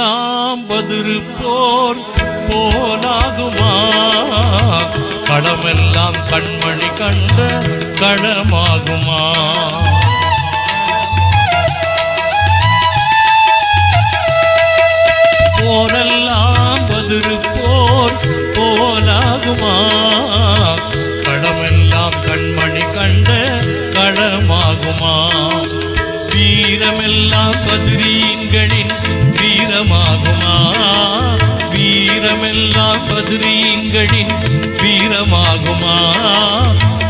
எல்லாம் பதிருப்போர் போலாகுமா? களமெல்லாம் கண்மணி கண்ட களமாகுமா போரெல்லாம் பதிருப்போர் போலாகுமா? வீரமெல்லாம் பதிரீன்களின் வீரமாகுமா? வீரமெல்லாம் பதிரீன்களின் வீரமாகுமா?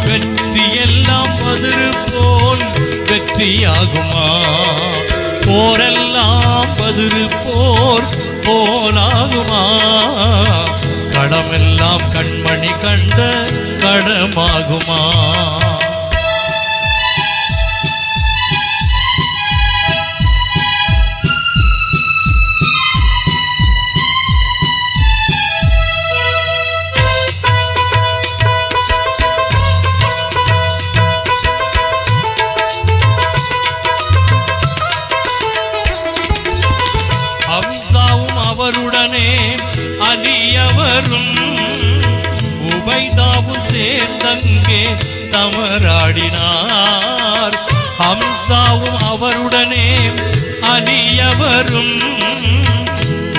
வெற்றியெல்லாம் பதிரு போல் வெற்றியாகுமா? போரெல்லாம் பதிரு போர் போலாகுமா? கடமெல்லாம் கண்மணி கண்ட கடமாகுமா? அவருடனே அலியவரும் உபைதாவும் சேர்ந்தங்கே சமராடினார். ஹம்சாவும் அவருடனே அலியவரும்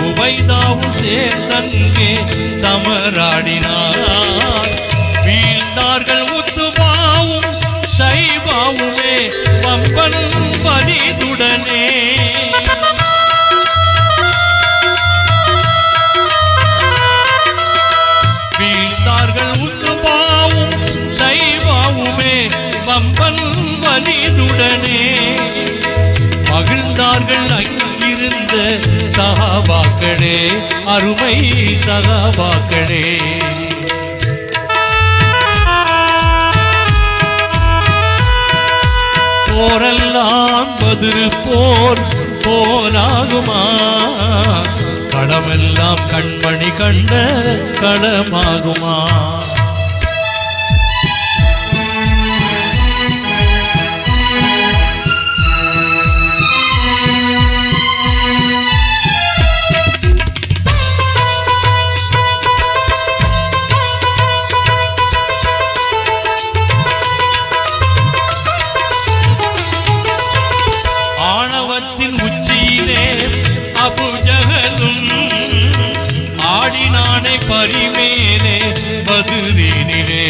உபைதாவும் சேர்ந்தங்கே சமராடினார். வீழ்ந்தார்கள் முத்துபாவும் சைபாவுமே பம்பன் பதிதுடனே வம்பன் வலிதுடனே மகிழ்ந்தார்கள் அங்கிருந்த சகாபாக்களே அருமை சகாபாக்களே. போரெல்லாம் பதிரு போர் போலாகுமா? களமெல்லாம் கண்மணி கண்ட களமாகுமா? ஆடினானை பரிமேலே மதுரீனிலே.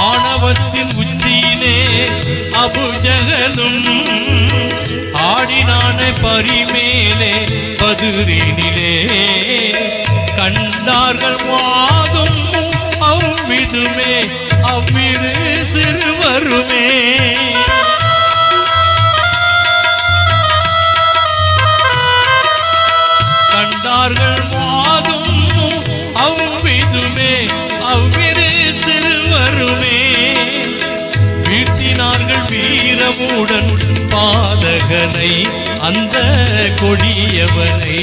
ஆணவத்தின் உச்சியிலே அபுஜகலும் ஆடினானே பரிமேலே மதுரீனிலே. கண்டார்கள் வாதும் அவ்விதுமே அவ்விரு சிறுவருமே. வீரமுடன் பாதகனை அந்த கொடியவனை.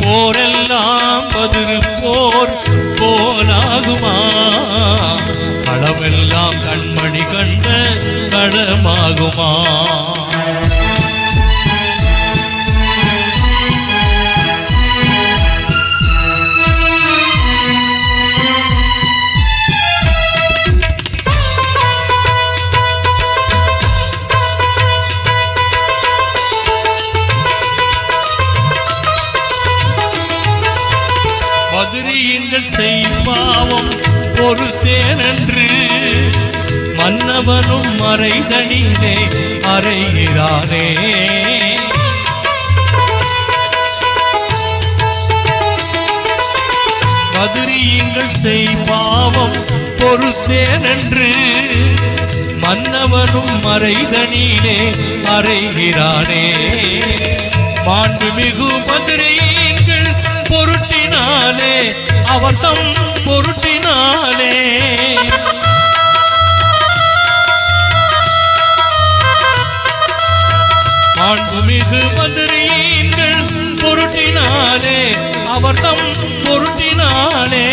போரெல்லாம் பதிரு போர் போலாகுமா? களமெல்லாம் கண்மணி கண்ட களமாகுமா? செய் பாவம் பொறுத்தேனன்று மன்னவனும் மறைதனிலே அறைகிறானே. செய் பாவம் பொறுத்தேனன்று மன்னவனும் மறைதனிலே அறைகிறானே. மாண்புமிகு மதுரையீங்கள் பொருட்டினாலே அவர் தம் பொருட்டினாலே. மாண்புமிகு மதுரையீங்கள் பொருட்டினாலே அவர் தம் பொருட்டினாலே.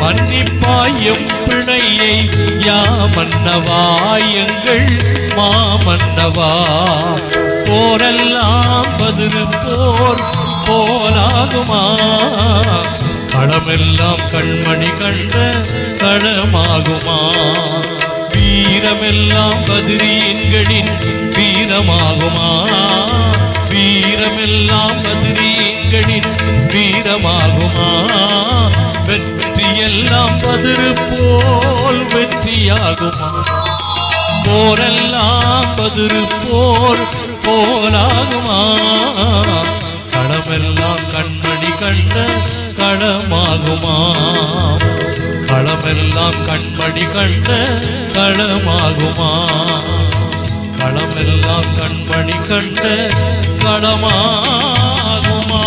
மன்னிப்பாயும் பிழையை யாமன்னவா எங்கள் மாமன்னவா. போரெல்லாம் பதிரு போர் போலாகுமா? களமெல்லாம் கண்மணி கண்ட களமாகுமா? வீரமெல்லாம் கதிரியன்களின் வீரமாகுமா? வீரமெல்லாம் கதிரியன்களின் வீரமாகுமா? வெற்றியெல்லாம் பதிரு போல் வெற்றியாகுமா? போரெல்லாம் பதிரு போர் போலாகுமா? களமெல்லாம் கண்மணி கண்ட களமாகுமா? களமெல்லாம் கண்மணி கண்ட களமாகுமா? களமெல்லாம் கண்மணி கண்ட களமாகுமா?